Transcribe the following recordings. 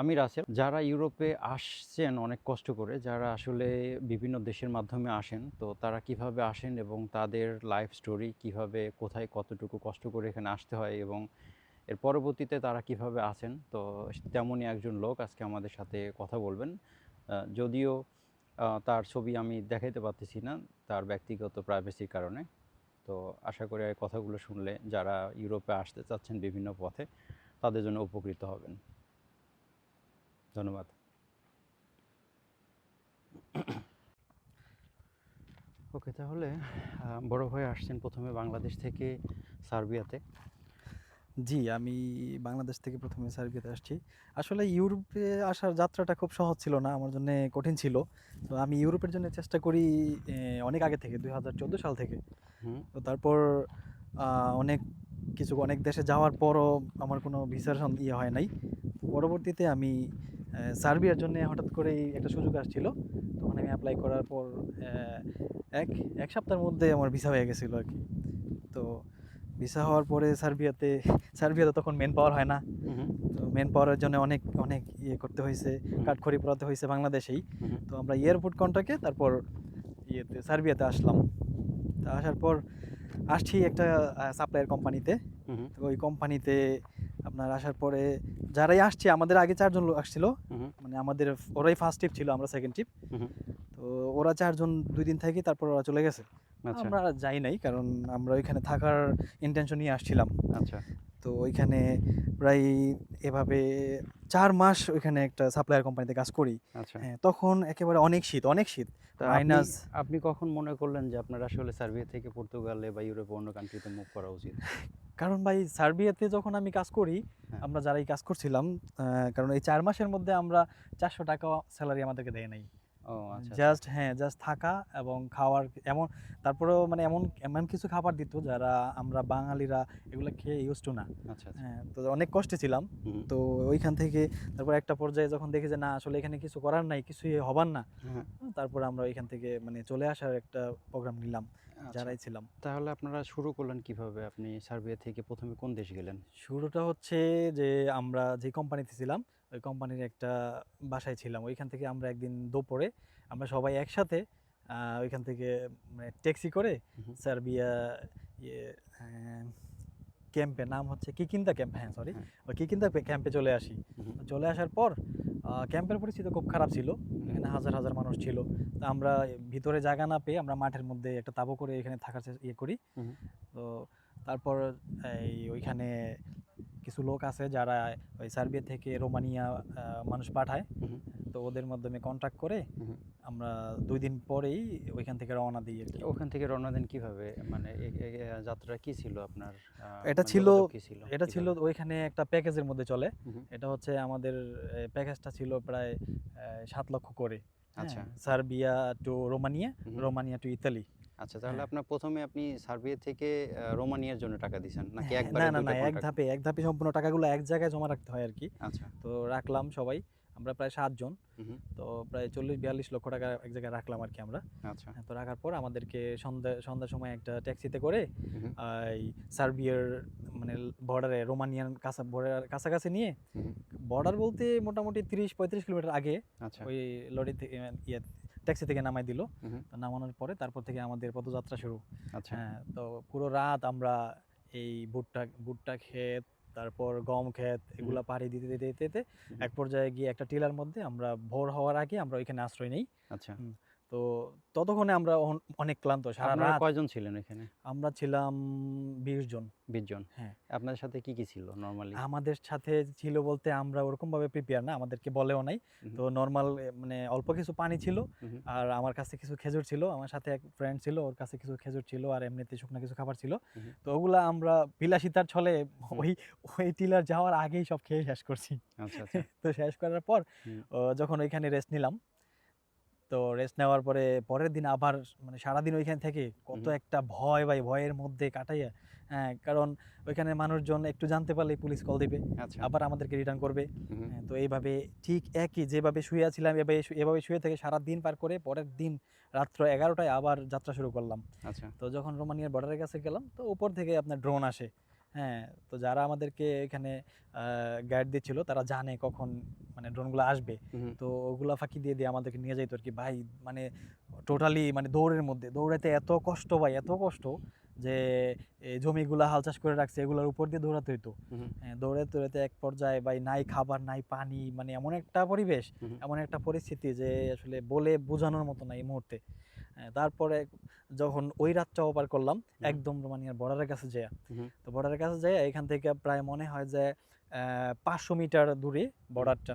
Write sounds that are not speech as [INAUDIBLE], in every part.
আমি রাসেল যারা ইউরোপে আসছেন অনেক কষ্ট করে, যারা আসলে বিভিন্ন দেশের মাধ্যমে আসেন, তো তারা কীভাবে আসেন এবং তাদের লাইফ স্টোরি কীভাবে, কোথায় কতটুকু কষ্ট করে এখানে আসতে হয় এবং এর পরবর্তীতে তারা কীভাবে আসেন তো তেমনই একজন লোক আজকে আমাদের সাথে কথা বলবেন। যদিও তার ছবি আমি দেখাইতে পারতেছি না, তার ব্যক্তিগত প্রাইভেসির কারণে। তো আশা করি কথাগুলো শুনলে যারা ইউরোপে আসতে চাচ্ছেন বিভিন্ন পথে, তাদের জন্য উপকৃত হবেন। ধন্যবাদ। ওকে তাহলে বড় ভাই আসছেন প্রথমে বাংলাদেশ থেকে সার্বিয়াতে। জি আমি বাংলাদেশ থেকে প্রথমে সার্বিয়াতে আসছি। আসলে ইউরোপে আসার যাত্রাটা খুব সহজ ছিল না আমার জন্য কঠিন ছিল। তো আমি ইউরোপের জন্য চেষ্টা করি অনেক আগে থেকে দুই হাজার চোদ্দ সাল থেকে। তো তারপর অনেক কিছু অনেক দেশে যাওয়ার পরও আমার কোনো ভিসার ইয়ে হয় নাই। পরবর্তীতে আমি সার্বিয়ার জন্য হঠাৎ করেই একটা সুযোগ আসছিল। তখন আমি অ্যাপ্লাই করার পর এক এক সপ্তাহের মধ্যে আমার ভিসা হয়ে গেছিল আর কি। তো ভিসা হওয়ার পরে সার্বিয়াতে সার্বিয়াতে তখন মেন পাওয়ার হয় না। তো মেন পাওয়ারের জন্য অনেক অনেক ইয়ে করতে হয়েছে কাঠখড়ি পড়াতে হয়েছে বাংলাদেশেই। তো আমরা এয়ারপোর্ট কন্ট্রাক্টে তারপর ইয়েতে সার্বিয়াতে আসলাম। তা আসার পর আসছি একটা সাপ্লায়ার কোম্পানিতে তো। ওই কোম্পানিতে আপনার আসার পরে যারাই আসছে আমাদের আগে চারজন লোক আসছিল। মানে আমাদের ওরাই ফার্স্ট টিপ ছিল আমরা সেকেন্ড হুম তো ওরা চারজন দুই দিন থেকে তারপর ওরা চলে গেছে। আচ্ছা। আমরা যাই নাই কারণ আমরা ওইখানে থাকার ইন্টেনশন নিয়ে আসছিলাম। আচ্ছা। তো ওইখানে প্রায় এভাবে চার মাস ওইখানে একটা সাপ্লায়ার কোম্পানিতে কাজ করি। আচ্ছা। হ্যাঁ তখন একেবারে অনেক শীত অনেক শীত। মাইনাস আপনি কখন মনে করলেন যে আপনার আসলে সার্বিয়া থেকে পর্তুগালে বা ইউরোপে অন্য কান্ট্রিতে মুভ করা উচিত? কারণ ভাই সার্বিয়াতে যখন আমি কাজ করি হ্যাঁ। আমরা যারাই কাজ করছিলাম কারণ এই চার মাসের মধ্যে আমরা চারশো টাকা স্যালারি আমাদেরকে দেয় নাই জাস্ট হ্যাঁ জাস্ট থাকা এবং খাওয়ার এমন তারপরেও মানে এমন এমন কিছু খাবার দিত যারা আমরা বাঙালিরা এগুলো খেয়ে ইউজ টু না। আচ্ছা আচ্ছা। হ্যাঁ তো অনেক কষ্টে ছিলাম। তো ওইখান থেকে তারপর একটা পর্যায়ে যখন দেখি যে না আসলে এখানে কিছু করার নাই কিছুই হবার না হ্যাঁ, তারপর আমরা ওইখান থেকে মানে চলে আসার একটা প্রোগ্রাম নিলাম আচ্ছা। যারাই ছিলাম। তাহলে আপনারা শুরু করলেন কীভাবে? আপনি সার্বিয়া থেকে প্রথমে কোন দেশ গেলেন? শুরুটা হচ্ছে যে আমরা যে কোম্পানিতে ছিলাম ওই কোম্পানির একটা বাসায় ছিলাম। ওইখান থেকে আমরা একদিন দুপুরে আমরা সবাই একসাথে ওইখান থেকে মানে ট্যাক্সি করে। সার্বিয়া ইয়ে ক্যাম্পে নাম হচ্ছে কিকিন্দা ক্যাম্প হ্যাঁ সরি হ্যাঁ। ওই কিকিন্দা ক্যাম্পে চলে আসি। চলে আসার পর ক্যাম্পের পরিস্থিতি খুব খারাপ ছিল। এখানে হাজার হাজার মানুষ ছিল। তো আমরা ভিতরে জায়গা না পেয়ে আমরা মাঠের মধ্যে একটা তাবু করে এখানে থাকার চেষ্টা- ইয়ে করি। তো তারপর এই ওইখানে কিছু লোক আছে যারা ওই সার্বিয়া থেকে রোমানিয়া মানুষ পাঠায়। তো ওদের মাধ্যমে কন্ট্যাক্ট করে আমরা দুই দিন পরেই ওইখান থেকে রওনা দিই আর কি। ওখান থেকে রওনা দেন কীভাবে? মানে যাত্রা কি ছিল আপনার? এটা মানে ছিল এটা ছিল ওইখানে একটা প্যাকেজের মধ্যে চলে। এটা হচ্ছে আমাদের প্যাকেজটা ছিল প্রায় সাত লক্ষ করে। আচ্ছা। হ্যাঁ, Serbia to Romania Romania to Italy. আচ্ছা তাহলে হ্যাঁ। আপনার প্রথমে আপনি সার্বিয়া থেকে রোমানিয়ার জন্য টাকা দিয়েছেন নাকি হ্যাঁ, একবারে না না না এক ধাপে এক ধাপে সম্পূর্ণ টাকাগুলো এক জায়গায় জমা রাখতে হয় আর কি আচ্ছা। তো রাখলাম সবাই আমরা প্রায় সাতজন তো প্রায় চল্লিশ বিয়াল্লিশ লক্ষ টাকা এক জায়গায় রাখলাম আর কি আমরা। আচ্ছা। হ্যাঁ, তো রাখার পর আমাদেরকে সন্ধ্যা সন্ধ্যার সময় একটা ট্যাক্সিতে করে এই সার্বিয়ার মানে বর্ডারে রোমানিয়ান কাছা বর্ডার কাছাকাছি নিয়ে বর্ডার বলতে মোটামুটি তিরিশ পঁয়ত্রিশ কিলোমিটার আগে আচ্ছা। ওই লরি থেকে ইয়ে ট্যাক্সি থেকে নামাই দিল। নামানোর পরে তারপর থেকে আমাদের পদযাত্রা শুরু। আচ্ছা। হ্যাঁ তো পুরো রাত আমরা এই ভুট্টা ভুট্টা ক্ষেত তারপর গম ক্ষেত এগুলা পাহাড়ি দিতে দিতে দিতে দিতে এক পর্যায়ে গিয়ে একটা টিলার মধ্যে আমরা ভোর হওয়ার আগে আমরা ওইখানে আশ্রয় নেই। আচ্ছা। তো ততক্ষণে আমরা অনেক ক্লান্ত সারা রাত কয়জন ছিলেন এখানে? আমরা ছিলাম বিশ জন। বিশ জন। হ্যাঁ। আপনাদের সাথে কি কি ছিল নর্মালি আমাদের সাথে ছিল বলতে আমরা ওরকম ভাবে প্রিপেয়ার না আমাদেরকে বলেও নাই। তো নর্মাল মানে অল্প কিছু পানি ছিল আর আমার কাছে কিছু খেজুর ছিল আমার সাথে এক ফ্রেন্ড ছিল ওর কাছে কিছু খেজুর ছিল আর এমনিতে শুকনো কিছু খাবার ছিল। তো ওগুলা আমরা বিলাসিতার ছলে ওই ওই টিলার যাওয়ার আগেই সব খেয়ে শেষ করছি। আচ্ছা আচ্ছা। [LAUGHS] তো শেষ করার পর যখন ওইখানে রেস্ট নিলাম তো রেস্ট নেওয়ার পরে পরের দিন আবার মানে সারাদিন ওইখানে থেকে কত একটা ভয় ভাই ভয়ের মধ্যে কাটাইয়া হ্যাঁ কারণ ওইখানে মানুষজন একটু জানতে পারলে পুলিশ কল দিবে আচ্ছা। আবার আমাদেরকে রিটার্ন করবে। হ্যাঁ, তো এইভাবে ঠিক একই যেভাবে শুয়ে ছিলাম এভাবে এভাবে শুয়ে থেকে সারা দিন পার করে পরের দিন রাত্র এগারোটায় আবার যাত্রা শুরু করলাম। আচ্ছা। তো যখন রোমানিয়ার বর্ডারের কাছে গেলাম তো উপর থেকে আপনার ড্রোন আসে। হ্যাঁ তো যারা আমাদেরকে এখানে গাইড দিচ্ছিল তারা জানে কখন মানে ড্রোনগুলো আসবে। তো ওগুলা ফাঁকি দিয়ে দিয়ে আমাদেরকে নিয়ে যাইতো আর কি ভাই মানে টোটালি মানে দৌড়ের মধ্যে দৌড়াতে এত কষ্ট ভাই এত কষ্ট যে এই জমিগুলা হাল চাষ করে রাখছে এগুলোর উপর দিয়ে দৌড়াতে হইতো। হ্যাঁ, দৌড়ে দৌড়াতে এক পর্যায়ে ভাই নাই খাবার নাই পানি মানে এমন একটা পরিবেশ এমন একটা পরিস্থিতি যে আসলে বলে বোঝানোর মতো না এই মুহূর্তে। তারপরে যখন ওই রাতটা ওপার করলাম একদম রোমানিয়ার বর্ডারের কাছে যেয়ে তো বর্ডারের কাছে যেয়ে এখান থেকে প্রায় মনে হয় যে পাঁচশো মিটার দূরে বর্ডারটা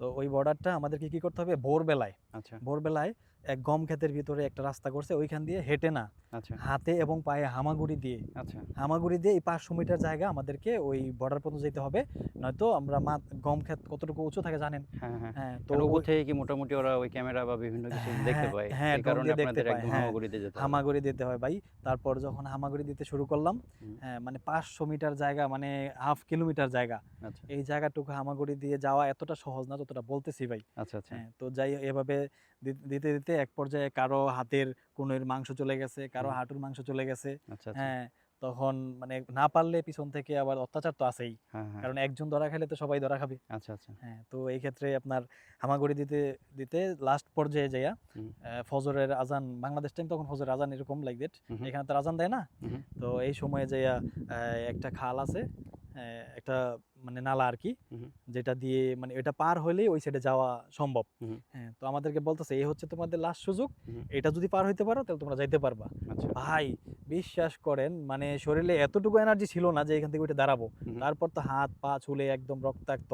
তো ওই বর্ডারটা আমাদেরকে কি করতে হবে? ভোরবেলায় আচ্ছা। ভোরবেলায় এক গম ক্ষেতের ভিতরে একটা রাস্তা করছে ওইখান দিয়ে হেঁটে না। আচ্ছা। হাতে এবং পায়ে হামাগুড়ি দিয়ে। আচ্ছা। হামাগুড়ি দিয়ে এই পাঁচশো মিটার জায়গা আমাদেরকে ওই বর্ডার পর্যন্ত যেতে হবে। নয়তো আমরা গম ক্ষেত কতটুকু উঁচু থাকে জানেন? হ্যাঁ হ্যাঁ। হ্যাঁ তো থেকে কি মোটামুটি ওরা ওই ক্যামেরা বা বিভিন্ন কিছু দেখতে হ্যাঁ, পায় হ্যাঁ, কারণে দেখতে আপনাদের একদম হ্যাঁ। যেতে হামাগুড়ি দিতে হয় ভাই। তারপর যখন হামাগুড়ি দিতে শুরু করলাম হ্যাঁ মানে পাঁচশো মিটার জায়গা মানে হাফ কিলোমিটার জায়গা। আচ্ছা। এই জায়গাটুকু হামাগুড়ি দিয়ে যাওয়া এতটা সহজ না যতটা বলতেছি ভাই। আচ্ছা আচ্ছা। তো যাই এভাবে দিতে দিতে দিতে এক পর্যায়ে কারও হাতের কোনোর মাংস চলে গেছে কারও। হাঁটুর মাংস চলে গেছে আচ্ছা আচ্ছা। হ্যাঁ তখন মানে না পারলে পিছন থেকে আবার অত্যাচার তো আছেই। হ্যাঁ হ্যাঁ। কারণ একজন ধরা খেলে তো সবাই ধরা খাবে। আচ্ছা আচ্ছা। হ্যাঁ তো এই ক্ষেত্রে আপনার হামাগুড়ি দিতে দিতে লাস্ট পর্যায়ে যাইয়া ফজরের আজান বাংলাদেশ টাইম তখন ফজরের আজান এরকম লাইক দ্যাট এখানে তো আজান দেয় না? তো এই সময়ে যাইয়া একটা খাল আছে একটা মানে নালা আর কি যেটা দিয়ে মানে এটা পার হলেই ওই সাইডে যাওয়া সম্ভব। হ্যাঁ তো আমাদেরকে বলতেছে এই হচ্ছে তোমাদের লাস্ট সুযোগ এটা যদি পার হইতে পারো তাহলে তোমরা যাইতে পারবা। আচ্ছা। ভাই বিশ্বাস করেন মানে শরীরে এতটুকু এনার্জি ছিল না যে এখান থেকে উঠে দাঁড়াবো। তারপর তো হাত পা চুলে একদম রক্তাক্ত।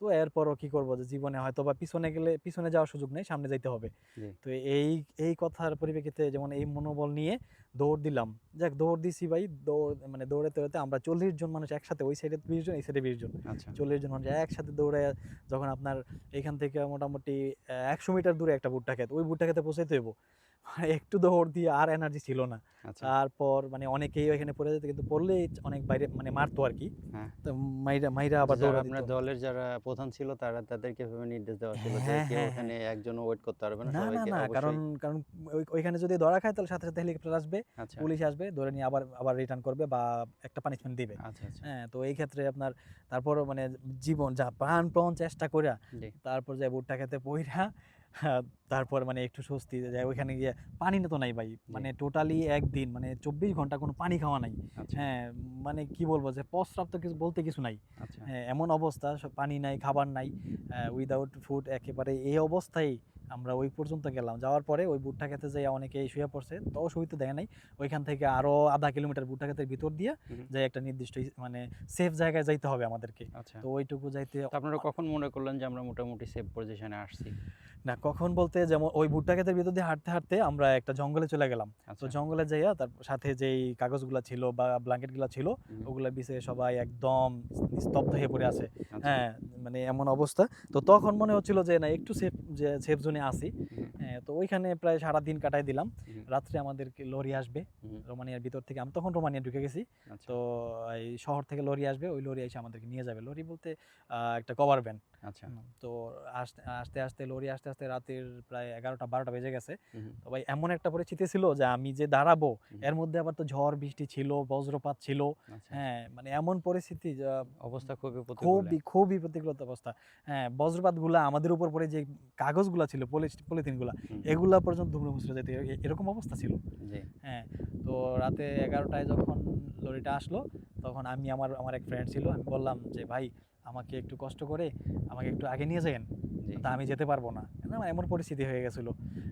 তো এরপরও কি করব যে জীবনে হয়তো বা পিছনে গেলে পিছনে যাওয়ার সুযোগ নেই সামনে যাইতে হবে। তো এই এই কথার পরিপ্রেক্ষিতে যেমন এই মনোবল নিয়ে দৌড় দিলাম। যাক দৌড় দিছি ভাই দৌড় মানে দৌড়ে দৌড়াতে আমরা চল্লিশ জন মানুষ একসাথে ওই সাইডে বিশ জন এই সাইডে বিশ জন। আচ্ছা। চল্লিশ জন মানুষ একসাথে দৌড়ে যখন আপনার এখান থেকে মোটামুটি একশো মিটার দূরে একটা ভুট্টা খেত ওই ভুট্টা খেতে পৌঁছাইতে হইব। একটু দৌড় দিয়ে আর এনার্জি ছিল না। আচ্ছা। তারপর মানে অনেকেই ওইখানে পড়ে যেত কিন্তু পড়লেই অনেক বাইরে মানে মারতো আর কি। হ্যাঁ। তো মাইরা মাইরা আবার দৌড়া আপনার দলের যারা প্রধান ছিল তারা তাদেরকে এভাবে নির্দেশ দেওয়া ছিল যে হ্যাঁ, কেউ হ্যাঁ, ওখানে একজন ওয়েট করতে পারবে না না না কারণ কারণ ওইখানে যদি ধরা খায় তাহলে সাথে সাথে হেলিকপ্টার আসবে আচ্ছা। পুলিশ আসবে ধরে নিয়ে আবার আবার রিটার্ন করবে বা একটা পানিশমেন্ট দিবে। আচ্ছা হ্যাঁ তো এই ক্ষেত্রে আপনার তারপরও মানে জীবন যা প্রাণপণ চেষ্টা করে তারপর যায় ভুট্টা খেতে পইরা [LAUGHS] তারপর মানে একটু স্বস্তি যায়। ওইখানে গিয়ে পানি তো নাই ভাই। মানে টোটালি একদিন মানে চব্বিশ ঘণ্টা কোনো পানি খাওয়া নাই। আচ্ছা। হ্যাঁ মানে কি বলব যে প্রস্রাব তো কিছু বলতে কিছু নাই। আচ্ছা। হ্যাঁ এমন অবস্থা পানি নাই খাবার নাই উইদাউট ফুড একেবারে এই অবস্থায় আমরা ওই পর্যন্ত গেলাম। যাওয়ার পরে ওই বুটটা খেতে যাই অনেকে শুয়ে পড়ছে তো শুইতে দেয় নাই। ওইখান থেকে আরও আধা কিলোমিটার বুটটা খেতের ভিতর দিয়ে। যাই একটা নির্দিষ্ট মানে সেফ জায়গায় যাইতে হবে আমাদেরকে। আচ্ছা। তো ওইটুকু যাইতে আপনারা কখন মনে করলেন যে আমরা মোটামুটি সেফ পজিশনে আসছি? না কখন বলতে যেমন ওই ভুট্টা ক্ষেতের ভিতর দিয়ে হাঁটতে হাঁটতে আমরা একটা জঙ্গলে চলে গেলাম। তো আচ্ছা। জঙ্গলে যাইয়া তার সাথে যেই কাগজগুলো ছিল বা ব্ল্যাঙ্কেটগুলো ছিল ওগুলা বিছে সবাই একদম স্তব্ধ হয়ে পড়ে আছে। আচ্ছা, হ্যাঁ মানে এমন অবস্থা। তো তখন মনে হচ্ছিল যে না একটু সেফ যে সেফ জোনে আসি তো ওইখানে প্রায় সারা দিন কাটাই দিলাম। রাত্রে আমাদেরকে লরি আসবে রোমানিয়ার ভিতর থেকে। আমি তখন রোমানিয়া ঢুকে গেছি। আচ্ছা। তো এই শহর থেকে লরি আসবে ওই লরি এসে আমাদেরকে নিয়ে যাবে। লরি বলতে একটা কভার ভ্যান। আচ্ছা। তো আসতে আস্তে আস্তে লরি আস্তে আস্তে রাতের প্রায় এগারোটা বারোটা বেজে গেছে। তো ভাই এমন একটা পরিস্থিতি ছিল যে আমি যে দাঁড়াবো এর মধ্যে আবার তো ঝড় বৃষ্টি ছিল বজ্রপাত ছিল। আচ্ছা। হ্যাঁ মানে এমন পরিস্থিতি অবস্থা খুবই খুবই খুবই প্রতিকূলত অবস্থা। হ্যাঁ বজ্রপাতগুলা আমাদের উপর পরে যে কাগজগুলা ছিল পলিথিনগুলা এগুলা পর্যন্ত ধুমড়ে মুচড়ে যেতে। এরকম অবস্থা ছিল। হ্যাঁ তো রাতে এগারোটায় যখন লরিটা আসলো তখন আমি আমার আমার এক ফ্রেন্ড ছিল আমি বললাম যে ভাই আমাকে একটু কষ্ট করে আমাকে একটু আগে নিয়ে যাবেন তা আমি যেতে পারব না। না, এমন পরিস্থিতি হয়ে গেছিল।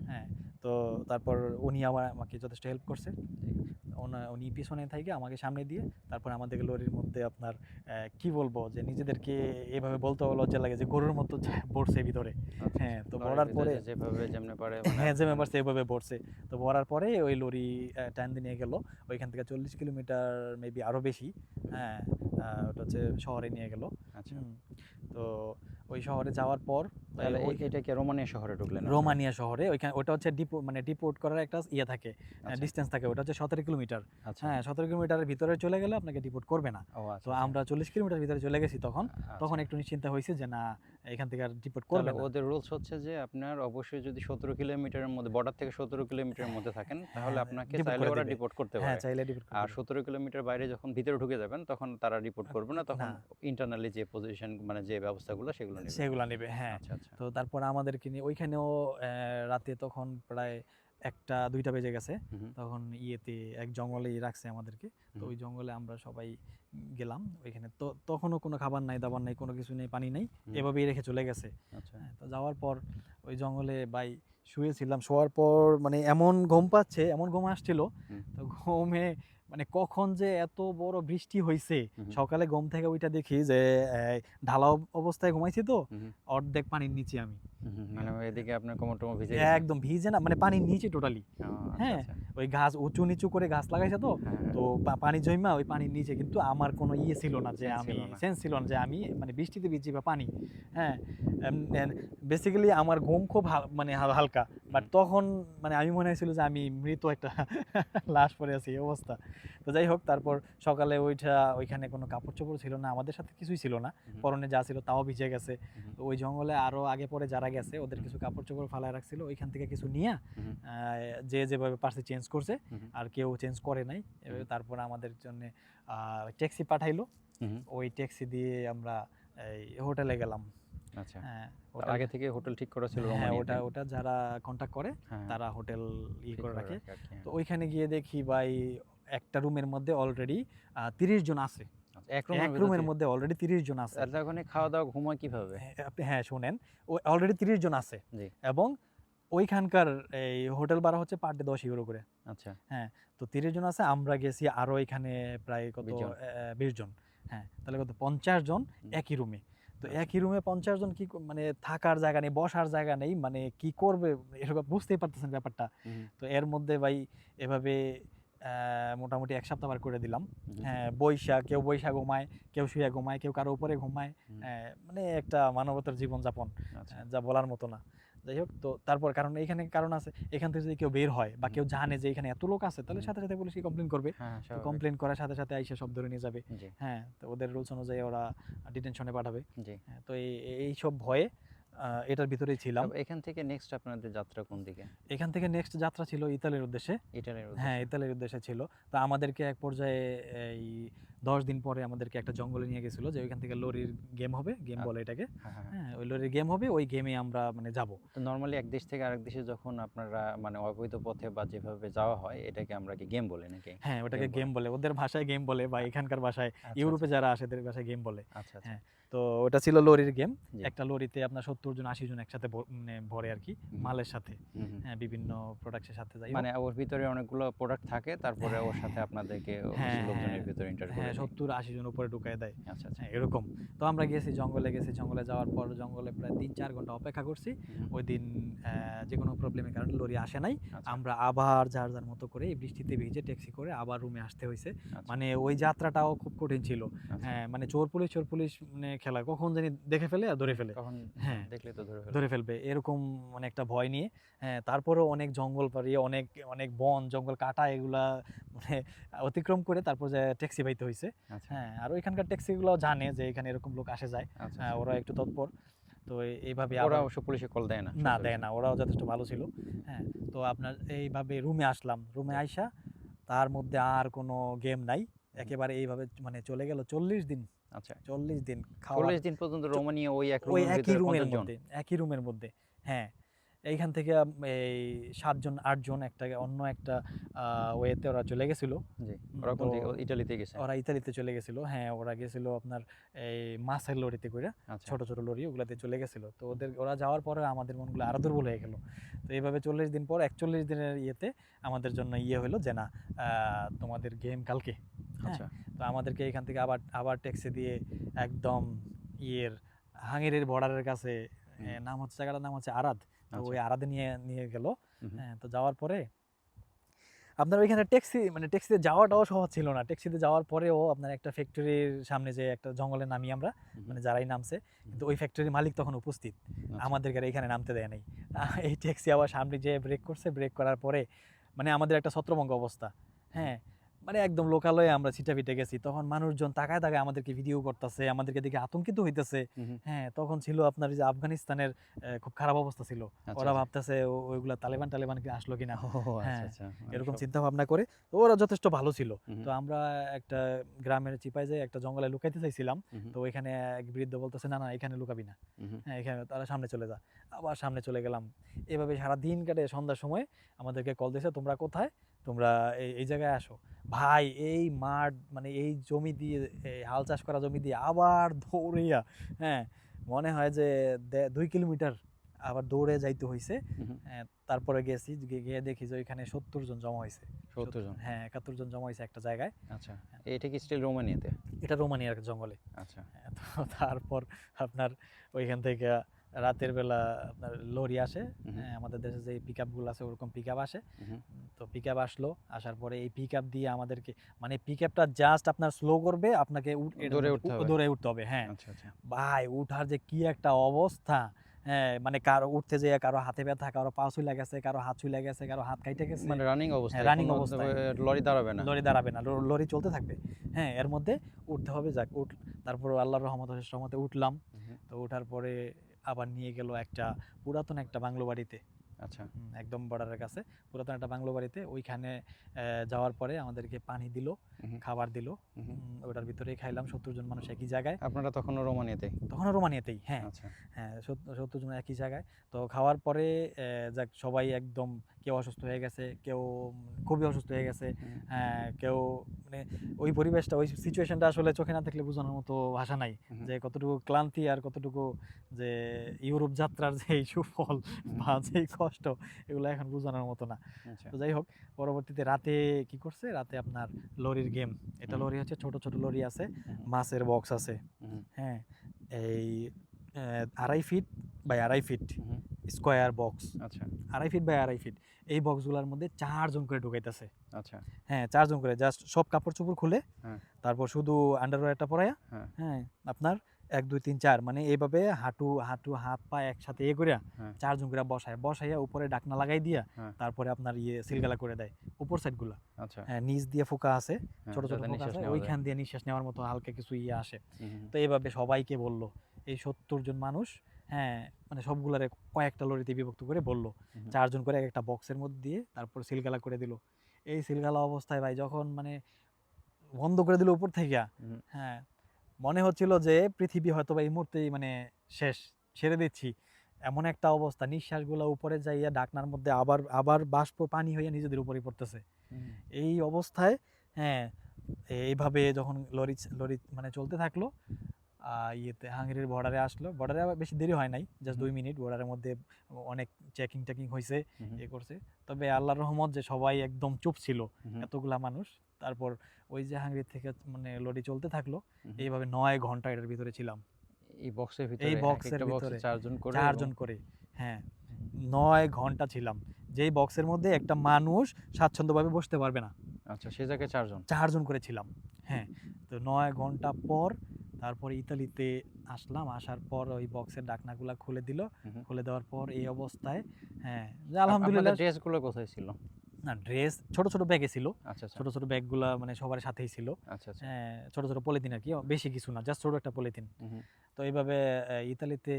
হ্যাঁ তো তারপর উনি আমার আমাকে যথেষ্ট হেল্প করছে। উনি পিছনে থেকে আমাকে সামনে দিয়ে তারপর আমাদেরকে লরির মধ্যে আপনার কি বলব যে নিজেদেরকে এভাবে বলতে লজ্জা লাগে যে গরুর মতো যা পড়ছে ভিতরে। আচ্ছা, হ্যাঁ তো পড়ার পরে যেভাবে যেমনে পারে [LAUGHS] মানে হ্যাঁ যে মেম্বার এইভাবে পড়ছে তো পড়ার পরে ওই লরি টাইম দিয়ে নিয়ে গেল। ওইখান থেকে চল্লিশ কিলোমিটার মেবি আরও বেশি হ্যাঁ ওটা হচ্ছে শহরে নিয়ে গেল। আচ্ছা। তো ওই শহরে যাওয়ার পর এটা কি রোমানিয়া শহরে ঢুকলেন রোমানিয়া শহরে ওইখানে ওটা হচ্ছে ডিপো মানে ডিপোর্ট করার একটা ইয়ে থাকে আচ্ছা, ডিস্টেন্স থাকে ওটা হচ্ছে সতেরো কিলোমিটার। আচ্ছা। হ্যাঁ সতেরো কিলোমিটারের ভিতরে চলে গেলে আপনাকে ডিপোর্ট করবে না। আচ্ছা তো আচ্ছা। আমরা চল্লিশ কিলোমিটার ভিতরে চলে গেছি তখন আচ্ছা। তখন একটু নিশ্চিন্তা হয়েছে যে না এখান থেকে আর ডিপোর্ট করবে ওদের রুলস হচ্ছে যে আপনার অবশ্যই যদি সতেরো কিলোমিটারের মধ্যে বর্ডার থেকে সতেরো কিলোমিটারের মধ্যে থাকেন তাহলে হ্যাঁ, আপনাকে চাইলে ওরা দিবে। রিপোর্ট করতে হ্যাঁ পারে। চাইলে ডিপোর্ট আর সতেরো কিলোমিটার বাইরে যখন ভিতরে ঢুকে যাবেন তখন তারা রিপোর্ট করবে না তখন ইন্টারনালি যে পজিশন মানে যে ব্যবস্থাগুলো সেগুলো সেগুলো নেবে হ্যাঁ। আচ্ছা আচ্ছা। তো তারপর আমাদেরকে নিয়ে ওইখানেও রাতে তখন প্রায় একটা দুইটা বেজে গেছে। তখন ইয়েতে এক জঙ্গলেই রাখছে আমাদেরকে। তো ওই জঙ্গলে আমরা সবাই গেলাম। ওইখানে তো তখনও কোনো খাবার নাই দাবার নাই কোনো কিছু নেই পানি নেই। এভাবেই রেখে চলে গেছে। আচ্ছা। হ্যাঁ, তো যাওয়ার পর ওই জঙ্গলে বাই শুয়েছিলাম। শোয়ার পর মানে এমন ঘুম পাচ্ছে এমন ঘুম আসছিল। তো ঘুমে মানে কখন যে এত বড় বৃষ্টি হয়েছে সকালে ঘুম থেকে ওইটা দেখি যে ঢালাও ঢালা অবস্থায় ঘুমাইছি তো অর্ধেক পানির নিচে আমি। মানে এদিকে আপনার কোমর টোমর ভিজে একদম ভিজে না মানে পানির নিচে টোটালি আচ্ছা, হ্যাঁ, আচ্ছা। ওই গাছ উঁচু নিচু করে গাছ লাগাইছে তো হ্যাঁ, হ্যাঁ। তো পানি জমা ওই পানির নিচে কিন্তু আমার কোনো ইয়ে ছিল না যে আমি সেন্স ছিল না যে আমি মানে বৃষ্টিতে ভিজি বা পানি হ্যাঁ। বেসিক্যালি আমার ঘুম খুব মানে হালকা বাট তখন মানে আমি মনে হয়েছিল যে আমি মৃত একটা [LAUGHS] লাশ পড়ে আছি এই অবস্থা। তো যাই হোক তারপর সকালে ওইটা ওইখানে কোনো কাপড় চোপড় ছিল না আমাদের সাথে কিছুই ছিল না। পরনে যা ছিল তাও ভিজে গেছে। ওই জঙ্গলে আরও আগে পরে যারা গেছে ওদের কিছু কাপড় চোপড় ফালায় রাখছিল ওইখান থেকে কিছু নিয়ে যে যেভাবে পারছে চেঞ্জ করছে আর কেউ চেঞ্জ করে নাই। তারপর আমাদের জন্য ট্যাক্সি পাঠাইলো। ওই ট্যাক্সি দিয়ে আমরা এই হোটেলে গেলাম। আচ্ছা। হ্যাঁ আগে থেকে হোটেল ঠিক করা ছিল হ্যাঁ ওটা ওটা যারা কন্ট্যাক্ট করে হ্যাঁ, তারা হোটেল ই করে রাখে। হ্যাঁ। তো ওইখানে গিয়ে দেখি ভাই একটা রুমের মধ্যে অলরেডি তিরিশ জন আছে। এক রুমের এক রুমের মধ্যে অলরেডি তিরিশ জন আছে। এই খাওয়া দাওয়া ঘুমায় কীভাবে? হ্যাঁ, আপনি হ্যাঁ শুনেন অলরেডি তিরিশ জন আছে এবং ওইখানকার এই হোটেল ভাড়া হচ্ছে পার ডে দশ ইউরো করে। আচ্ছা। তো তিরিশ জন আছে আমরা গেছি আরও এখানে প্রায় কত? বিশ জন। হ্যাঁ তাহলে কত? পঞ্চাশ জন একই রুমে তো আচ্ছা। একই রুমে পঞ্চাশ জন কি মানে থাকার জায়গা নেই বসার জায়গা নেই মানে কি করবে? এরকম বুঝতেই পারতেছেন ব্যাপারটা। তো এর মধ্যে ভাই এভাবে মোটামুটি এক সপ্তাহ বার করে দিলাম। হ্যাঁ বৈশা কেউ বৈশা ঘুমায় কেউ শুয়ে ঘুমায় কেউ কারও উপরে ঘুমায়। হ্যাঁ, মানে একটা মানবতার জীবনযাপন আচ্ছা। যা বলার মতো না। যাই হোক তো তারপর কারণ এখানে কারণ আছে এখান থেকে যদি কেউ বের হয় বা কেউ জানে যে এখানে এত লোক আছে তাহলে সাথে সাথে পুলিশকে কমপ্লেন করবে। হ্যাঁ তো কমপ্লেন করার সাথে সাথে আইসা সব ধরে নিয়ে যাবে। হ্যাঁ তো ওদের রুলস অনুযায়ী ওরা ডিটেনশনে পাঠাবে। তো এই সব ভয়ে এটার ভিতরেই ছিলাম। এখান থেকে নেক্সট আপনাদের যাত্রা কোন দিকে? এখান থেকে নেক্সট যাত্রা ছিল ইতালির উদ্দেশ্যে। ইতালির হ্যাঁ ইতালির উদ্দেশ্যে ছিল। তা আমাদেরকে এক পর্যায়ে এই দশ দিন পরে আমাদেরকে একটা জঙ্গলে নিয়ে গেছিল যে ওইখান থেকে লরির গেম হবে গেম আচ্ছা। বলে এটাকে। হ্যাঁ হ্যাঁ হ্যাঁ। ওই লরির গেম হবে ওই গেমে আমরা মানে যাব। তো নর্মালি এক দেশ থেকে আরেক দেশে যখন আপনারা মানে অবৈধ পথে বা যেভাবে যাওয়া হয় এটাকে আমরা কি গেম বলি নাকি? হ্যাঁ ওটাকে গেম বলে। ওদের ভাষায় গেম বলে বা এখানকার ভাষায় আচ্ছা, ইউরোপে যারা আসে এদের ভাষায় গেম বলে। আচ্ছা আচ্ছা। হ্যাঁ, তো ওটা ছিল লরির গেম একটা লরিতে আপনার সত্তর জন আশি জন একসাথে মানে ভরে আর কি মালের সাথে। হ্যাঁ বিভিন্ন প্রোডাক্টের সাথে যাই মানে ওর ভিতরে অনেকগুলো প্রোডাক্ট থাকে তারপরে ওর সাথে আপনাদেরকে হ্যাঁ, লোকজনের হ্যাঁ, ভিতরে ইন্টার করে হ্যাঁ দেয়। সত্তর আশি জন উপরে ঢুকায় দেয়। আচ্ছা আচ্ছা। হ্যাঁ এরকম। তো আমরা গেছি জঙ্গলে গেছি। জঙ্গলে যাওয়ার পর জঙ্গলে প্রায় তিন চার ঘণ্টা অপেক্ষা করছি। ওই দিন যে কোনো প্রবলেমের কারণে লরি আসে নাই। আচ্ছা, আমরা আবার যার যার মতো করে এই বৃষ্টিতে ভিজে ট্যাক্সি করে আবার রুমে আসতে হয়েছে। আচ্ছা, মানে ওই যাত্রাটাও খুব কঠিন ছিল। আচ্ছা। হ্যাঁ মানে চোর পুলিশ চোর পুলিশ মানে খেলা কখন জানি দেখে ফেলে আর ধরে ফেলে। হ্যাঁ। দেখলে তো ধরে ফেলবে। ধরে ফেলবে। এরকম মানে একটা ভয় নিয়ে হ্যাঁ তারপরেও অনেক জঙ্গল পাড়িয়ে অনেক অনেক বন জঙ্গল কাটা এগুলা মানে অতিক্রম করে তারপর যে ট্যাক্সি পাইতে হয়েছে। আচ্ছা। হ্যাঁ আর ওইখানকার ট্যাক্সিগুলো জানে যে এখানে এরকম লোক আসে যায়। আচ্ছা হ্যাঁ, ওরা একটু তৎপর। তো এইভাবে ওরা অবশ্য পুলিশে কল দেয় না না দেয় না ওরাও যথেষ্ট ভালো ছিল। হ্যাঁ তো আপনার এইভাবে রুমে আসলাম। রুমে আইসা তার মধ্যে আর কোনো গেম নাই। একেবারে এইভাবে মানে চলে গেল চল্লিশ দিন। আচ্ছা। চল্লিশ দিন চল্লিশ দিন পর্যন্ত রোমানিয়া ওই এক একই রুমের মধ্যে একই রুমের মধ্যে। হ্যাঁ এইখান থেকে এই সাতজন আটজন একটা অন্য একটা ওয়েতে ওরা চলে গেছিল। জি ওরা কোন ইটালিতে গেছে? ওরা ইতালিতে চলে গেছিল। হ্যাঁ ওরা গেছিল আপনার এই মাছের লরিতে করে আচ্ছা। ছোট ছোট লরি ওগুলাতে চলে গেছিল। তো ওদের ওরা যাওয়ার পরে আমাদের মনগুলো আরও দুর্বল হয়ে গেল। তো এইভাবে চল্লিশ দিন পর একচল্লিশ দিনের ইয়েতে আমাদের জন্য ইয়ে হলো যে না তোমাদের গেম কালকে। হ্যাঁ? আচ্ছা। তো আমাদেরকে এখান থেকে আবার আবার ট্যাক্সি দিয়ে একদম ইয়ের হাঙ্গেরির বর্ডারের কাছে নাম হচ্ছে জায়গাটার নাম হচ্ছে আরাদ। আচ্ছা। ওই আরাদে নিয়ে নিয়ে গেল। হ্যাঁ তো যাওয়ার পরে আপনার ওইখানে ট্যাক্সি মানে ট্যাক্সিতে যাওয়াটাও সহজ ছিল না। ট্যাক্সিতে যাওয়ার পরেও আপনার একটা ফ্যাক্টরির সামনে যে একটা জঙ্গলে নামি আমরা মানে যারাই নামছে কিন্তু ওই ফ্যাক্টরির মালিক তখন উপস্থিত। আচ্ছা। আমাদেরকে আর এখানে নামতে দেয় নাই। এই ট্যাক্সি আবার সামনে যে ব্রেক করছে ব্রেক করার পরে মানে আমাদের একটা ছত্রভঙ্গ অবস্থা। হ্যাঁ মানে একদম লোকালয়ে আমরা ছিটা পিটে গেছি। তখন মানুষজন তাকায় তাকায় আমাদেরকে ভিডিও করতেছে আমাদেরকে দেখে আতঙ্কিত হইতেছে। হ্যাঁ তখন ছিল আপনার যে আফগানিস্তানের খুব খারাপ অবস্থা ছিল। আচ্ছা, ওরা আচ্ছা। ভাবতেছে ওইগুলা তালেবান টালেবান কি আসলো কিনা। আচ্ছা, হ্যাঁ। মানে এরকম চিন্তা ভাবনা করে। তো ওরা যথেষ্ট ভালো ছিল। তো আমরা একটা গ্রামের চিপায় যে একটা জঙ্গলে লুকাইতে চাইছিলাম। তো ওইখানে এক বৃদ্ধ বলতেছে না না এখানে লুকাবি না। হ্যাঁ এখানে তারা সামনে চলে যা। আবার সামনে চলে গেলাম। এভাবে সারা দিন কাটে সন্ধ্যার সময়। আমাদেরকে কল দিয়েছে তোমরা কোথায়? তোমরা এই এই জায়গায় আসো। ভাই এই মাঠ মানে এই জমি দিয়ে এই হাল চাষ করা জমি দিয়ে আবার দৌড়িয়া হ্যাঁ মনে হয় যে দুই কিলোমিটার আবার দৌড়ে যাইতে হয়েছে। হ্যাঁ, তারপরে গেছি গিয়ে- দেখি যে ওইখানে সত্তর জন জমা হয়েছে সত্তর জন? হ্যাঁ একাত্তর জন জমা হয়েছে একটা জায়গায়। আচ্ছা এটা কি স্টিল রোমানিয়াতে এটা রোমানিয়ার জঙ্গলে। আচ্ছা। হ্যাঁ, তো তারপর আপনার ওইখান থেকে রাতের বেলা আপনার লরি আসে হ্যাঁ, আমাদের দেশে যে পিক আপগুলো আছে ওরকম পিক আপ আসে। তো পিক আপ আসলো আসার পরে এই পিক আপ দিয়ে আমাদেরকে মানে পিক আপটা জাস্ট আপনার স্লো করবে আপনাকে এটার দৌড়ে উঠতে হবে। হ্যাঁ আচ্ছা আচ্ছা ভাই উঠার যে কি একটা অবস্থা হ্যাঁ মানে কারও উঠতে যেয়ে কারও হাতে ব্যথা কারও পা চুলে গেছে কারও হাত চুলে গেছে কারও হাত কাইটে গেছে মানে রানিং অবস্থায় running কোনো অবস্থায়। লরি দাঁড়াবে না লরি দাঁড়াবে না লরি চলতে থাকবে হ্যাঁ এর মধ্যে উঠতে হবে যাক উঠ তারপর আল্লাহর রহমত রহমতে উঠলাম। তো ওঠার পরে আবার নিয়ে গেল একটা পুরাতন একটা বাংলো বাড়িতে। আচ্ছা। একদম বর্ডারের কাছে। পুরাতন একটা বাংলো বাড়িতে। ওইখানে যাওয়ার পরে আমাদেরকে পানি দিল খাবার দিল। ওটার ভিতরেই খাইলাম। সত্তর জন মানুষ একই জায়গায়। আপনারা তখনও রোমানিয়াতে তখনও রোমানিয়াতেই হ্যাঁ। আচ্ছা। হ্যাঁ সত্তর জন একই জায়গায়। তো খাওয়ার পরে যাক সবাই একদম কেউ অসুস্থ হয়ে গেছে কেউ খুবই অসুস্থ হয়ে গেছে। হ্যাঁ কেউ মানে ওই পরিবেশটা ওই সিচুয়েশনটা আসলে চোখে না দেখলে বোঝানোর মতো ভাষা নাই। যে কতটুকু ক্লান্তি আর কতটুকু যে ইউরোপ যাত্রার যে এই সুফল বা যে কষ্ট এগুলো এখন বোঝানোর মতো না। আচ্ছা। তো যাই হোক পরবর্তীতে রাতে কি করছে? রাতে আপনার লরির গেম এটা লরি হচ্ছে ছোট ছোট লরি আছে মাছের বক্স আছে। হ্যাঁ এই আড়াই ফিট বাই আড়াই ফিট স্কোয়ার বক্স আচ্ছা। আড়াই ফিট বাই আড়াই ফিট এই বক্সগুলোর মধ্যে চারজন করে ঢুকাইতেছে। আচ্ছা। হ্যাঁ চারজন করে। জাস্ট সব কাপড় চোপড় খুলে হ্যাঁ। তারপর শুধু আন্ডারওয়্যারটা পরায়া হ্যাঁ। হ্যাঁ আপনার এক দুই তিন চার মানে এইভাবে হাঁটু হাঁটু হাত পা একসাথে এ করিয়া হ্যাঁ। চারজন করে বসায়। বসাইয়া উপরে ডাকনা লাগাই দিয়া। তারপরে আপনার ইয়ে সিলগালা করে দেয়। উপর সাইডগুলা। হ্যাঁ নিচ দিয়ে ফোকা আছে ছোট ছোট। ওইখান দিয়ে নিঃশ্বাস নেওয়ার মতো হালকা কিছু ইয়ে আসে। তো এইভাবে সবাইকে বলল এই সত্তর জন মানুষ হ্যাঁ মানে সবগুলারে কয়েকটা লরিতে বিভক্ত করে বলল। চারজন করে এক একটা বক্সের মধ্যে দিয়ে তারপর সিলগালা করে দিল। এই সিলগালা অবস্থায় ভাই যখন মানে বন্ধ করে দিল উপর থেকে হ্যাঁ মনে হচ্ছিল যে পৃথিবী হয়তো বা এই মুহূর্তেই মানে শেষ ছেড়ে দিচ্ছি। এমন একটা অবস্থা নিঃশ্বাসগুলো উপরে যাইয়া ডাকনার মধ্যে আবার আবার বাষ্প পানি হইয়া নিজেদের উপরে পড়তেছে। এই অবস্থায় হ্যাঁ এইভাবে যখন লরি লরি মানে চলতে থাকল ইয়েতে হাঙ্গেরির বর্ডারে আসলো। বর্ডারে বেশি দেরি হয় নাই জাস্ট দুই মিনিট। বর্ডারের মধ্যে অনেক চেকিং টেকিং হয়েছে এ করছে। তবে আল্লাহর রহমত যে সবাই একদম চুপ ছিল এতগুলা মানুষ। তারপর ওই যে হাঙ্গেরি থেকে মানে লরি চলতে থাকল এইভাবে নয় ঘণ্টা এটার ভিতরে ছিলাম। এই বক্সের ভিতরে এই বক্সের ভিতরে। চারজন করে চারজন করে হ্যাঁ। নয় ঘণ্টা ছিলাম। যেই বক্সের মধ্যে একটা মানুষ স্বাচ্ছন্দ্যভাবে বসতে পারবে না। আচ্ছা সে জায়গায় চারজন? চারজন করে ছিলাম হ্যাঁ। তো নয় ঘণ্টা পর তারপর ইতালিতে আসলাম আসার পর ওই বক্সের ডাকনাগুলা খুলে দিল। খুলে দেওয়ার পর এই অবস্থায় হ্যাঁ আলহামদুলিল্লাহ। ড্রেসগুলো কোথায় ছিল? না ড্রেস ছোট ছোট ব্যাগে ছিল। আচ্ছা আচ্ছা। ছোট ছোট ব্যাগগুলা মানে সবার সাথেই ছিল। আচ্ছা হ্যাঁ ছোট ছোট পলিথিন আর কি বেশি কিছু না জাস্ট ছোট একটা পলিথিন। তো এইভাবে ইতালিতে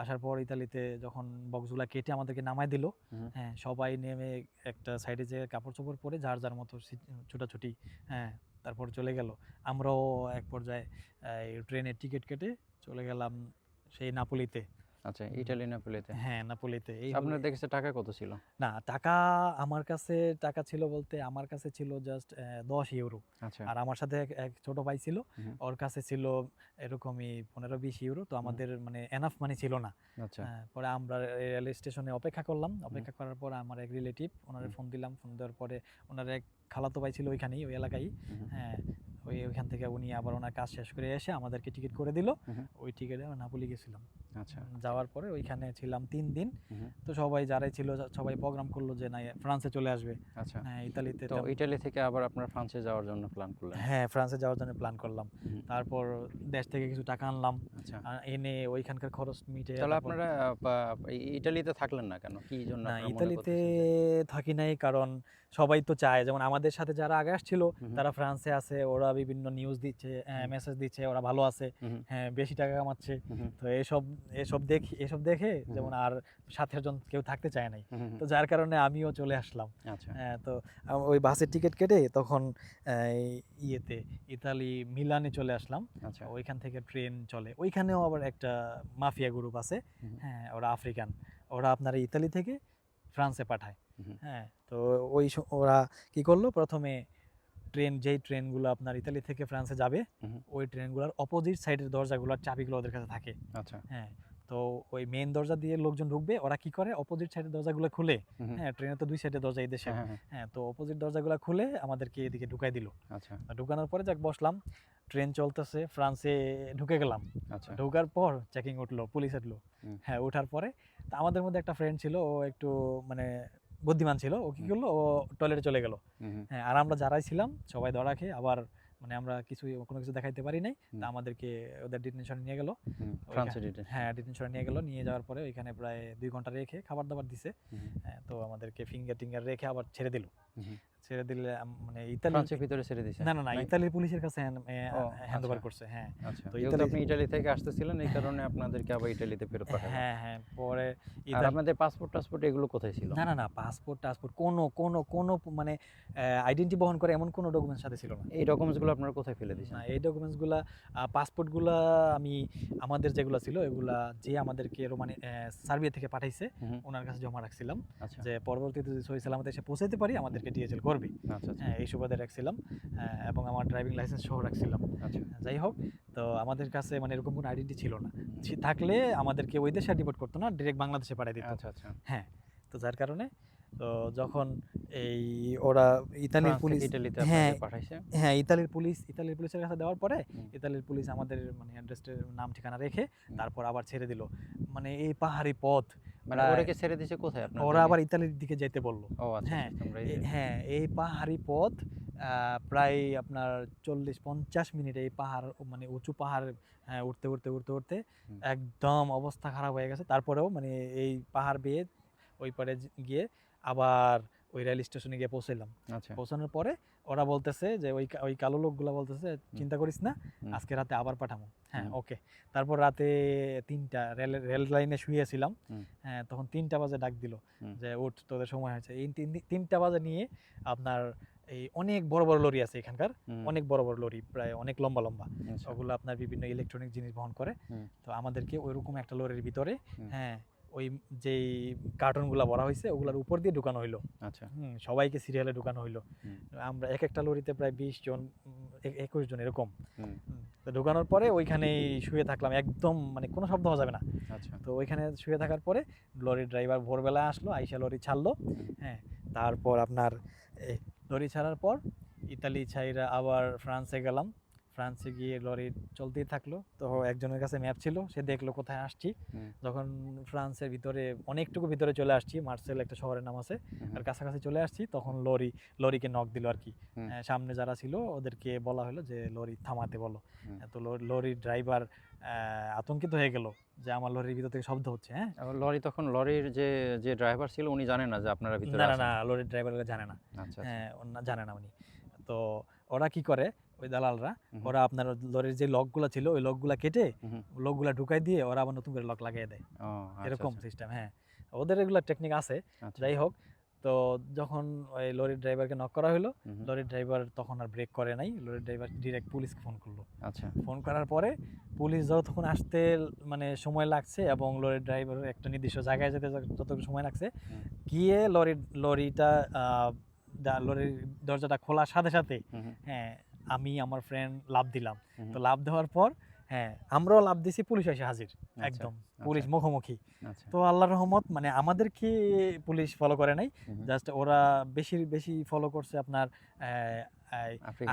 আসার পর ইতালিতে যখন বক্সগুলা কেটে আমাদেরকে নামায় দিল হ্যাঁ সবাই নেমে একটা সাইডে যে কাপড় চোপড় পরে যার যার মতো ছুটাছুটি হ্যাঁ তারপর চলে গেল। আমরাও এক পর্যায়ে ট্রেনের টিকিট কেটে চলে গেলাম সেই নাপুলিতে। আচ্ছা ইটালি নেপোলিতে? হ্যাঁ নাপুলিতে। এই আপনার দেখেছে টাকা কত ছিল? না টাকা আমার কাছে টাকা ছিল বলতে আমার কাছে ছিল জাস্ট দশ ইউরো। আচ্ছা। আর আমার সাথে এক- এক ছোট ভাই ছিল। ওর কাছে ছিল এরকমই পনেরো বিশ ইউরো। তো আমাদের মানে এনাফ মানি ছিল না। আচ্ছা। হ্যাঁ, পরে আমরা রেল স্টেশনে অপেক্ষা করলাম। অপেক্ষা করার পর আমার এক রিলেটিভ ওনারে ফোন দিলাম। ফোন দেওয়ার পরে ওনার এক খালাতো ভাই ছিল ওইখানেই ওই এলাকায়। হ্যাঁ ওই ওইখান থেকে উনি আবার ওনার কাজ শেষ করে এসে আমাদেরকে টিকিট করে দিল। ওই টিকিটে আমরা নাপুলি গেছিলাম। আচ্ছা। যাওয়ার পরে ওইখানে ছিলাম তিন দিন। তো সবাই যারাই ছিল সবাই প্রোগ্রাম করল যে না ফ্রান্সে চলে আসবে। আচ্ছা। হ্যাঁ ইতালিতে তো ইটালি থেকে আবার আপনার ফ্রান্সে যাওয়ার জন্য প্ল্যান করলেন? হ্যাঁ ফ্রান্সে যাওয়ার জন্য প্ল্যান করলাম। তারপর দেশ থেকে কিছু টাকা আনলাম। আচ্ছা। এনে ওইখানকার খরচ মিটে তাহলে আপনারা আহ, বা- ই- ইটালিতে থাকলেন না কেন? কি জন্য না ইতালিতে থাকি নাই কারণ সবাই তো চায়। যেমন আমাদের সাথে যারা আগে আসছিল তারা ফ্রান্সে আছে ওরা বিভিন্ন নিউজ দিচ্ছে মেসেজ দিচ্ছে ওরা ভালো আছে হ্যাঁ বেশি টাকা কামাচ্ছে। তো এসব এসব দেখি এসব দেখে যেমন আর সাথে জন কেউ থাকতে চায় নাই। তো যার কারণে আমিও চলে আসলাম। আচ্ছা। হ্যাঁ তো ওই বাসের টিকিট কেটে তখন ইয়েতে ইতালি মিলানে চলে আসলাম। আচ্ছা। ওইখান থেকে ট্রেন চলে। ওইখানেও আবার একটা মাফিয়া গ্রুপ আছে। হ্যাঁ ওরা আফ্রিকান। ওরা আপনার ইতালি থেকে ফ্রান্সে পাঠায়। হ্যাঁ তো ওই ওরা কি করল? প্রথমে ট্রেন যেই ট্রেনগুলো আপনার ইতালি থেকে ফ্রান্সে যাবে ওই ট্রেনগুলোর অপোজিট সাইডের দরজাগুলোর চাবিগুলো ওদের কাছে থাকে। আচ্ছা। হ্যাঁ তো ওই মেন দরজা দিয়ে লোকজন ঢুকবে ওরা কি করে? অপোজিট সাইডের দরজাগুলো খুলে হ্যাঁ ট্রেনে তো দুই সাইডে দরজা এই দেশে। হ্যাঁ, হ্যাঁ, হ্যাঁ। তো অপোজিট দরজাগুলো খুলে আমাদেরকে এদিকে ঢুকাই দিল। আচ্ছা। ঢুকানোর পরে যাক বসলাম। ট্রেন চলতেছে ফ্রান্সে ঢুকে গেলাম। আচ্ছা। ঢোকার পর চেকিং উঠল পুলিশ উঠল। হ্যাঁ ওঠার পরে তা আমাদের মধ্যে একটা ফ্রেন্ড ছিল ও একটু মানে বুদ্ধিমান ছিল। ও কি করল? ও টয়লেটে চলে গেল। হ্যাঁ আর আমরা যারাই ছিলাম সবাই ধরা খেয়ে আবার মানে আমরা কিছু কোনো কিছু দেখাইতে পারি নাই। তা আমাদেরকে ওদের ডিটেনশনে নিয়ে গেল। হ্যাঁ ডিটেনশনে নিয়ে গেল নিয়ে যাওয়ার পরে ওইখানে প্রায় দুই ঘণ্টা রেখে খাবার দাবার দিছে হ্যাঁ তো আমাদেরকে ফিঙ্গার টিঙ্গার রেখে আবার ছেড়ে দিল। ছেড়ে দিলে মানে ইতালি ভিতরে ছেড়ে দিছে। না না না ইতালির পুলিশের কাছে ও, হ্যান্ড ওভার আচ্ছা। করছে হ্যাঁ। আচ্ছা। তো ইতালি- আপনি ইটালি থেকে আসতেছিলেন এই কারণে আপনাদেরকে আবার ইটালিতে ফেরত হ্যাঁ হ্যাঁ পরে আপনাদের পাসপোর্ট টাসপোর্ট এগুলো কোথায় ছিল? না না না পাসপোর্ট টাসপোর্ট কোনো কোনো কোনো মানে আইডেন্টি বহন করে এমন কোনো ডকুমেন্টস সাথে ছিল না। এই ডকুমেন্টসগুলো আপনারা কোথায় ফেলে দিয়েছেন? না এই ডকুমেন্টসগুলা পাসপোর্টগুলা আমি আমাদের যেগুলো ছিল এগুলা যে আমাদেরকে রোমানি সার্বিয়া থেকে পাঠাইছে ওনার কাছে জমা রাখছিলাম। আচ্ছা। যে পরবর্তীতে যদি সহি সালামতে এসে পৌঁছাতে পারি আমাদেরকে ডিএচএল করবে আচ্ছা আচ্ছা। হ্যাঁ এই সুবাদে রাখছিলাম এবং আমার ড্রাইভিং লাইসেন্স সহ রাখছিলাম। আচ্ছা। যাই হোক তো আমাদের কাছে মানে এরকম কোনো আইডেন্টি ছিল না। থাকলে আমাদেরকে ওই দেশে ডিপোর্ট করতো না ডিরেক্ট বাংলাদেশে পাঠিয়ে দিত। আচ্ছা আচ্ছা। হ্যাঁ তো যার কারণে তো যখন এই ওরা ইতালির পুলিশ থেকে ইটালিতে হ্যাঁ, পাঠাইছে? হ্যাঁ ইতালির পুলিশ ইতালির পুলিশের কাছে দেওয়ার পরে ইতালির পুলিশ আমাদের মানে অ্যাড্রেসের নাম ঠিকানা রেখে তারপর আবার ছেড়ে দিল। মানে এই পাহাড়ি পথ মানে ওরাকে ছেড়ে দিয়েছে কোথায় আপনার ওরা আবার ইতালির দিকে যেতে বলল। ও আচ্ছা হ্যাঁ, আচ্ছা, হ্যাঁ এই পাহাড়ি পথ আহ, প্রায় আপনার চল্লিশ পঞ্চাশ মিনিট এই পাহাড় মানে উঁচু পাহাড় হ্যাঁ, উঠতে উঠতে উঠতে উঠতে একদম অবস্থা খারাপ হয়ে গেছে। তারপরেও মানে এই পাহাড় বেয়ে ওই পারে গিয়ে আবার ওই রেল স্টেশনে গিয়ে পৌঁছালাম আচ্ছা। পৌঁছানোর পরে ওরা বলতেছে যে ওই ওই কালো লোকগুলা বলতেছে চিন্তা করিস না আজকে রাতে আবার পাঠাবো হ্যাঁ ওকে। তারপর রাতে তিনটা রেল রেল লাইনে শুয়েছিলাম হ্যাঁ তখন তিনটা বাজে ডাক দিল যে উঠ তোদের সময় হয়েছে। এই তিনটা বাজে নিয়ে আপনার এই অনেক বড় বড় লরি আছে এখানকার। অনেক বড় বড় লরি প্রায় অনেক লম্বা লম্বা। আচ্ছা, ওগুলো আপনার বিভিন্ন ইলেকট্রনিক জিনিস বহন করে। তো আমাদেরকে ওইরকম একটা লরির ভিতরে হ্যাঁ ওই যেই কার্টুনগুলো ভরা হয়েছে ওগুলোর উপর দিয়ে ঢুকানো হইল। আচ্ছা। হুম, সবাইকে সিরিয়ালে ঢুকানো হইল। আমরা এক একটা লরিতে প্রায় বিশ জন একুশ জন এরকম। তো ঢুকানোর পরে ওইখানেই শুয়ে থাকলাম। একদম মানে কোনো শব্দ হওয়া যাবে না। আচ্ছা। তো ওইখানে শুয়ে থাকার পরে লরির ড্রাইভার ভোরবেলা আসলো আইসা লরি ছাড়লো। হ্যাঁ তারপর আপনার এই লরি ছাড়ার পর ইতালি ছাইরা আবার ফ্রান্সে গেলাম। ফ্রান্সে গিয়ে লরি চলতেই থাকল। তো একজনের কাছে ম্যাপ ছিল সে দেখল কোথায় আসছি। যখন ফ্রান্সের ভিতরে অনেকটুকু ভিতরে চলে আসছি মার্সেল একটা শহরের নাম আছে আর কাছাকাছি চলে আসছি তখন লরি লরিকে নক দিল আর কি। সামনে যারা ছিল ওদেরকে বলা হলো যে লরি থামাতে বলো। তো লরির ড্রাইভার আতঙ্কিত হয়ে গেল যে আমার লরির ভিতর থেকে শব্দ হচ্ছে হ্যাঁ? লরি তখন লরির যে যে ড্রাইভার ছিল উনি জানেন না যে আপনারা ভিতরে না না লরির ড্রাইভার জানে না। আচ্ছা আচ্ছা। হ্যাঁ জানে না উনি। তো ওরা কি করে ওই দালালরা ওরা আপনার লরির যে লকগুলো ছিল ওই লকগুলা কেটে লকগুলা ঢুকাই দিয়ে ওরা আবার নতুন করে লক লাগিয়ে দেয়। আচ্ছা, এরকম আচ্ছা, সিস্টেম হ্যাঁ। ওদের এগুলো টেকনিক আছে আচ্ছা, যাই হোক। তো যখন ওই লরির ড্রাইভারকে নক করা হলো লরির ড্রাইভার তখন আর ব্রেক করে নাই। লরির ড্রাইভার ডিরেক্ট পুলিশকে ফোন করল। আচ্ছা। ফোন করার পরে পুলিশ যতক্ষণ আসতে মানে সময় লাগছে এবং লরির ড্রাইভার একটা নির্দিষ্ট জায়গায় যেতে যত- যতটুকু সময় লাগছে গিয়ে লরির লরিটা লরির দরজাটা খোলার সাথে সাথে হ্যাঁ আমি আমার ফ্রেন্ড লাভ দিলাম। তো লাভ দেওয়ার পর হ্যাঁ আমরাও লাভ দিছি পুলিশ এসে হাজির। আচ্ছা, একদম। পুলিশ মুখোমুখি। আচ্ছা, তো আল্লাহর রহমত মানে আমাদেরকে পুলিশ ফলো করে নাই। জাস্ট ওরা বেশি বেশি ফলো করছে আপনার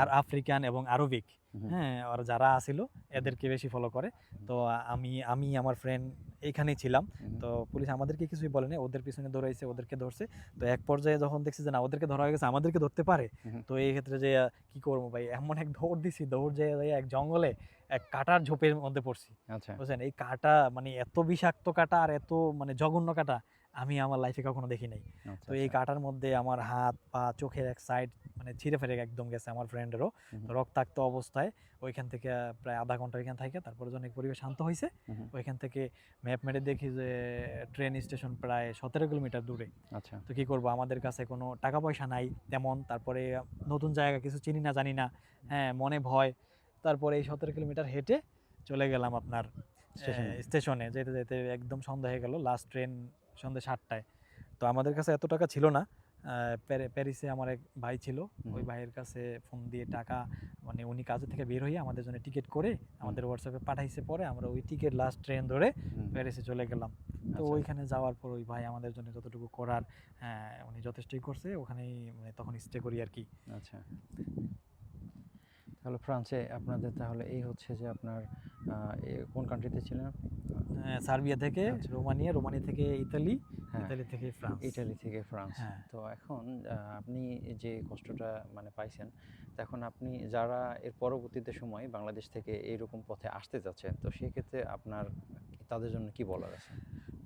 আর আফ্রিকান এবং আরবিক। হ্যাঁ ওরা যারা আছিল এদেরকে বেশি ফলো করে। তো আমি আমি আমার ফ্রেন্ড এইখানেই ছিলাম। তো পুলিশ আমাদেরকে কিছুই বলেনি। ওদের পিছনে দৌড়াইছে ওদেরকে ধরছে। তো এক পর্যায়ে যখন দেখছি যে না ওদেরকে ধরা হয়ে গেছে আমাদেরকে ধরতে পারে। তো এই ক্ষেত্রে যে কি করব ভাই? এমন এক দৌড় দিছি দৌড় যেয়ে যেয়ে এক জঙ্গলে এক কাটার ঝোপের মধ্যে পড়ছি। আচ্ছা। বুঝছেন? এই কাটা মানে এত বিষাক্ত কাটা আর এত মানে জঘন্য কাটা আমি আমার লাইফে কখনো দেখি নাই। আচ্ছা তো এই কাটার মধ্যে আমার হাত পা চোখের এক সাইড মানে ছিঁড়ে ফেরে একদম গেছে আমার ফ্রেন্ডেরও। রক্তাক্ত অবস্থায় ওইখান থেকে প্রায় আধা ঘণ্টা ওইখান থেকে তারপরে যখন পরিবেশ শান্ত হয়েছে ওইখান থেকে ম্যাপ মেরে দেখি যে ট্রেন স্টেশন প্রায় সতেরো কিলোমিটার দূরে। আচ্ছা। তো কি করব? আমাদের কাছে কোনো টাকা পয়সা নাই তেমন তারপরে নতুন জায়গা কিছু চিনি না জানি না হ্যাঁ মনে ভয়। তারপরে এই সতেরো কিলোমিটার হেঁটে চলে গেলাম আপনার স্টেশনে। স্টেশনে যেতে যেতে একদম সন্ধ্যা হয়ে গেল লাস্ট ট্রেন সন্ধ্যে সাতটায়। তো আমাদের কাছে এত টাকা ছিল না। প্যারিসে আমার এক ভাই ছিল। ওই ভাইয়ের কাছে ফোন দিয়ে টাকা মানে উনি কাজে থেকে বের হয়ে আমাদের জন্য টিকিট করে আমাদের হোয়াটসঅ্যাপে পাঠাইছে। পরে আমরা ওই টিকিট লাস্ট ট্রেন ধরে প্যারিসে চলে গেলাম। তো আচ্ছা। ওইখানে যাওয়ার পর ওই ভাই আমাদের জন্য যতটুকু করার হ্যাঁ, উনি যথেষ্টই করছে। ওখানেই মানে তখন স্টে করি আর কি। আচ্ছা। তাহলে ফ্রান্সে আপনাদের তাহলে এই হচ্ছে যে আপনার কোন কান্ট্রিতে ছিলেন আপনি? হ্যাঁ, সার্বিয়া থেকে আচ্ছা। রোমানিয়া রোমানিয়া থেকে ইতালি হ্যাঁ। ইতালি থেকে ফ্রান্স। ইটালি থেকে ফ্রান্স। হ্যাঁ। তো এখন আপনি যে কষ্টটা মানে পাইছেন তো এখন আপনি যারা এর পরবর্তীতে সময় বাংলাদেশ থেকে এইরকম পথে আসতে যাচ্ছেন তো সেক্ষেত্রে আপনার তাদের জন্য কি বলার আছে?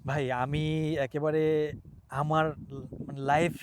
ভাই আমি একেবারে আমার লাইফ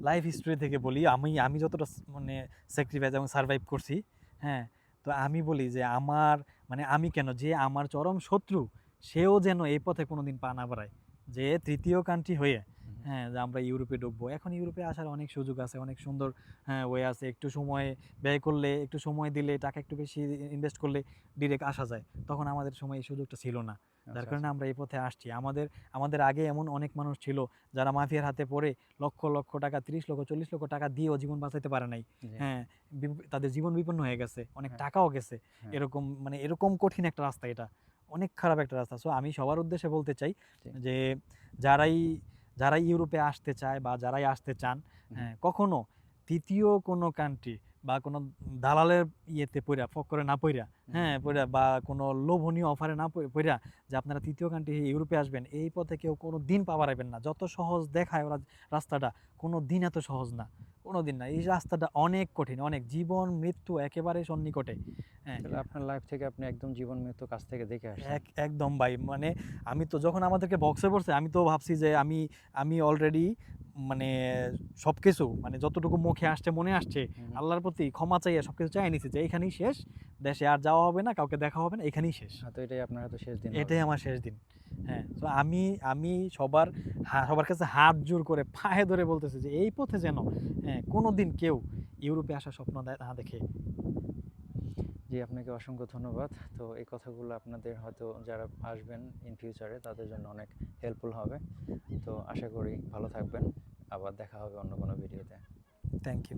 লাইফ হিস্ট্রি থেকে বলি আমি আমি যতটা মানে স্যাক্রিফাইস এবং সার্ভাইভ করছি হ্যাঁ তো আমি বলি যে আমার মানে আমি কেন? যে আমার চরম শত্রু সেও যেন এই পথে কোনো দিন পা না বাড়ায়। যে তৃতীয় কান্ট্রি হয়ে হ্যাঁ যে আমরা ইউরোপে ডুববো। এখন ইউরোপে আসার অনেক সুযোগ আছে অনেক সুন্দর হ্যাঁ ওয়ে আছে। একটু সময় ব্যয় করলে একটু সময় দিলে টাকা একটু বেশি ইনভেস্ট করলে ডিরেক্ট আসা যায়। তখন আমাদের সময় এই সুযোগটা ছিল না। যার আচ্ছা, কারণে আমরা এই পথে আসছি। আমাদের আমাদের আগে এমন অনেক মানুষ ছিল যারা মাফিয়ার হাতে পড়ে লক্ষ লক্ষ টাকা তিরিশ লক্ষ চল্লিশ লক্ষ টাকা দিয়েও জীবন বাঁচাইতে পারে নাই। হ্যাঁ তাদের জীবন বিপন্ন হয়ে গেছে অনেক হ্যাঁ। টাকাও গেছে। হ্যাঁ। এরকম মানে এরকম কঠিন একটা রাস্তা এটা। অনেক খারাপ একটা রাস্তা। সো আমি সবার উদ্দেশ্যে বলতে চাই যে যারাই যারাই ইউরোপে আসতে চায় বা যারাই আসতে চান হ্যাঁ কখনো তৃতীয় কোনো কান্ট্রি বা কোনো দালালের ইয়েতে পইরা ফক্করে না পইরা হ্যাঁ পইরা বা কোনো লোভনীয় অফারে না পই- পইরা যে আপনারা তৃতীয় কান্ট্রি ইউরোপে আসবেন এই পথে কেউ কোনো দিন পাওয়ার আইবেন না। যত সহজ দেখায় ওরা রাস্তাটা কোনো দিন এত সহজ না কোনো দিন না। এই রাস্তাটা অনেক কঠিন অনেক। জীবন মৃত্যু একেবারে সন্নিকটে হ্যাঁ। তাহলে আপনার লাইফ থেকে আপনি একদম জীবন মৃত্যু কাছ থেকে দেখে আসছেন এক একদম ভাই। মানে আমি তো যখন আমাদেরকে বক্সে পড়ছে আমি তো ভাবছি যে আমি আমি অলরেডি মানে সব কিছু মানে যতটুকু মুখে আসছে মনে আসছে আল্লাহর প্রতি ক্ষমা চাইয়া সব কিছু চাই নিছি যে এইখানেই শেষ দেশে আর যাওয়া হবে না কাউকে দেখা হবে না এখানেই শেষ। হ্যাঁ, তো এটাই আপনার হয়তো শেষ দিন এটাই আমার শেষ দিন। হ্যাঁ তো আমি আমি সবার সবার কাছে হাত জোর করে পায়ে ধরে বলতেছি যে এই পথে যেন হ্যাঁ কোনো দিন কেউ ইউরোপে আসার স্বপ্ন না দেখে জি, আপনাকে অসংখ্য ধন্যবাদ। তো এই কথাগুলো আপনাদের হয়তো যারা আসবেন ইন ফিউচারে তাদের জন্য অনেক হেল্পফুল হবে। তো আশা করি ভালো থাকবেন। আবার দেখা হবে অন্য কোনো ভিডিওতে থ্যাংক ইউ